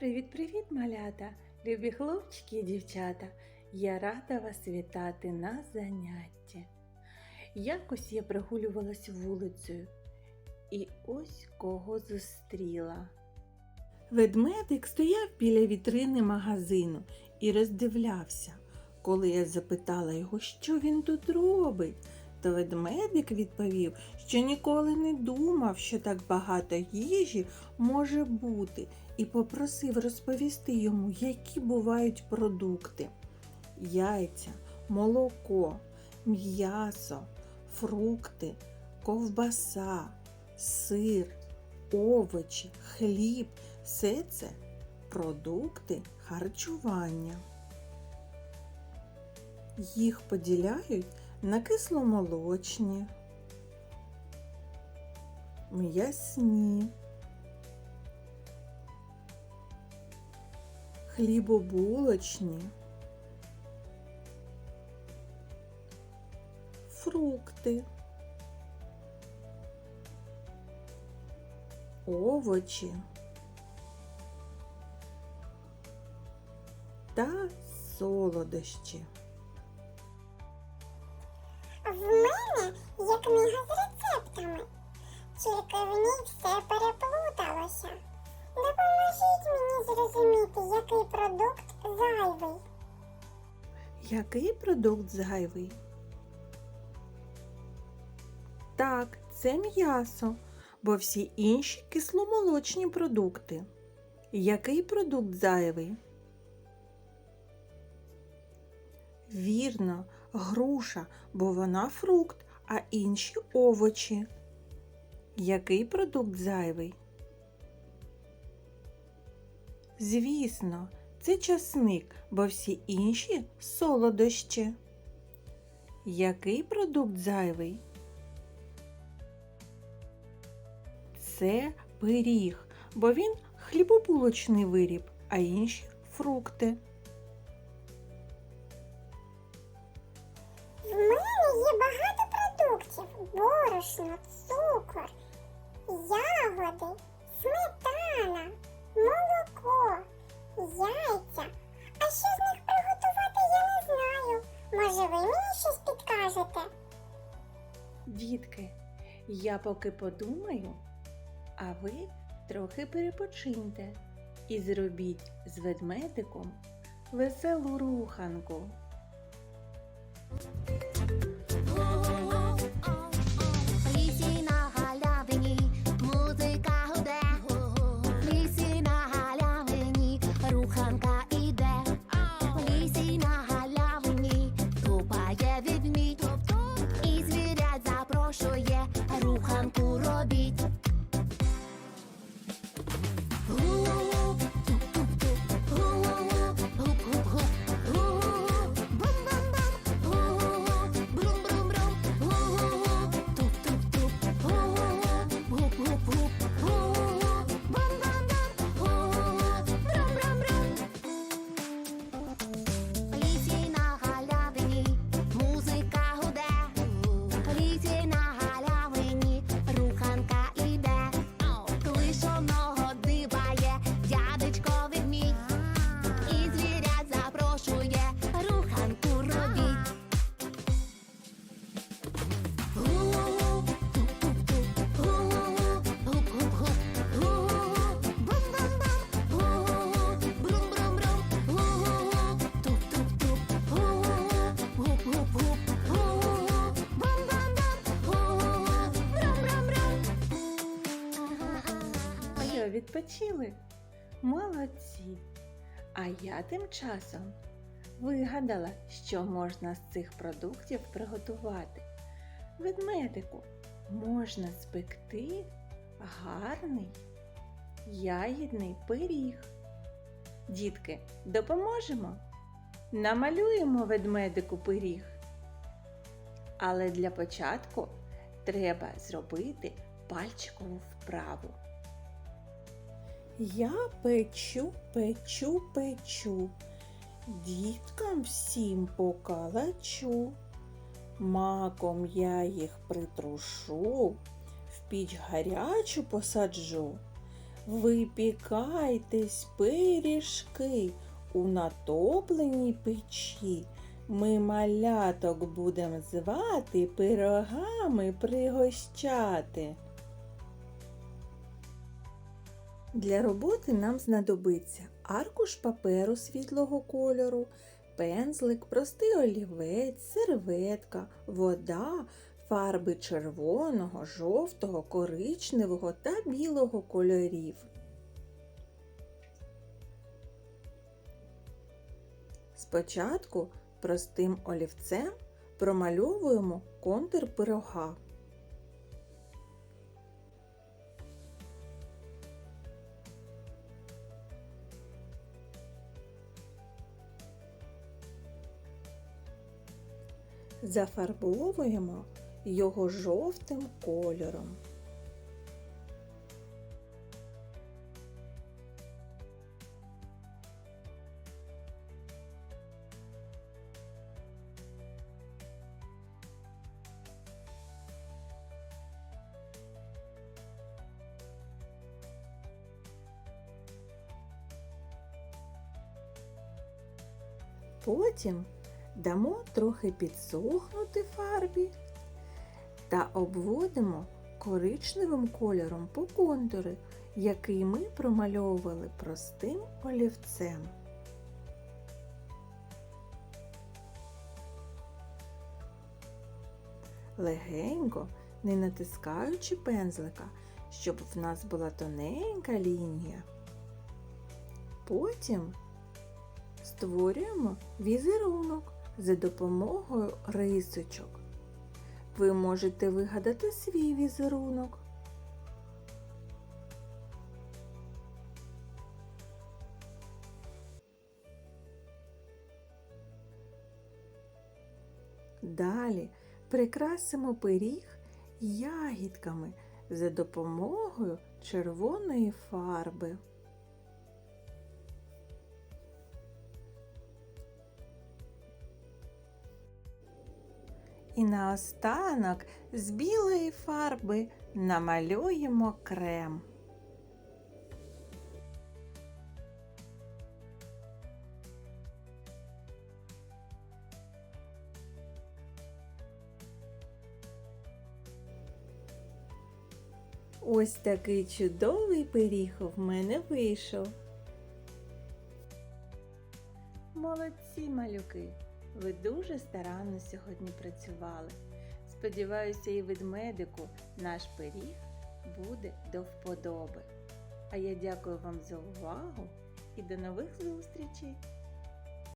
Привіт-привіт, малята, любі хлопчики і дівчата. Я рада вас вітати на занятті. Якось я прогулювалась вулицею і ось кого зустріла. Ведмедик стояв біля вітрини магазину і роздивлявся. Коли я запитала його, що він тут робить, то ведмедик відповів, що ніколи не думав, що так багато їжі може бути, і попросив розповісти йому, які бувають продукти: яйця, молоко, м'ясо, фрукти, ковбаса, сир, овочі, хліб все це продукти харчування. Їх поділяють на кисломолочні, м'ясні, хлібобулочні, фрукти, овочі та солодощі. Книга з рецептами, тільки в ній все переплуталося. Допоможіть мені зрозуміти, який продукт зайвий. Який продукт зайвий? Так, це м'ясо, бо всі інші кисломолочні продукти. Який продукт зайвий? Вірно, груша, бо вона фрукт, а інші овочі. Який продукт зайвий? Звісно, це часник, бо всі інші солодощі. Який продукт зайвий? Це пиріг, бо він хлібобулочний виріб, а інші фрукти. Борошно, цукор, ягоди, сметана, молоко, яйця. А що з них приготувати, я не знаю. Може, ви мені щось підкажете? Дітки, я поки подумаю, а ви трохи перепочиньте і зробіть з ведмедиком веселу руханку. Відпочили? Молодці! А я тим часом вигадала, що можна з цих продуктів приготувати. Ведмедику можна спекти гарний ягідний пиріг. Дітки, допоможемо? Намалюємо ведмедику пиріг. Але для початку треба зробити пальчикову вправу. Я печу, печу, печу, діткам всім покалачу. Маком я їх притрушу, в піч гарячу посаджу, випікайтесь пиріжки у натопленій печі. Ми маляток будем звати, пирогами пригощати. Для роботи нам знадобиться аркуш паперу світлого кольору, пензлик, простий олівець, серветка, вода, фарби червоного, жовтого, коричневого та білого кольорів. Спочатку простим олівцем промальовуємо контур пирога. Зафарбовуємо його жовтим кольором. Потім дамо трохи підсохнути фарбі та обводимо коричневим кольором по контури, який ми промальовували простим олівцем. Легенько, не натискаючи пензлика, щоб в нас була тоненька лінія. Потім створюємо візерунок за допомогою рисочок. Ви можете вигадати свій візерунок. Далі прикрасимо пиріг ягідками за допомогою червоної фарби. І наостанок з білої фарби намалюємо крем. Ось такий чудовий пиріг в мене вийшов. Молодці, малюки! Ви дуже старанно сьогодні працювали. Сподіваюся, і ведмедику наш пиріг буде до вподоби. А я дякую вам за увагу і до нових зустрічей!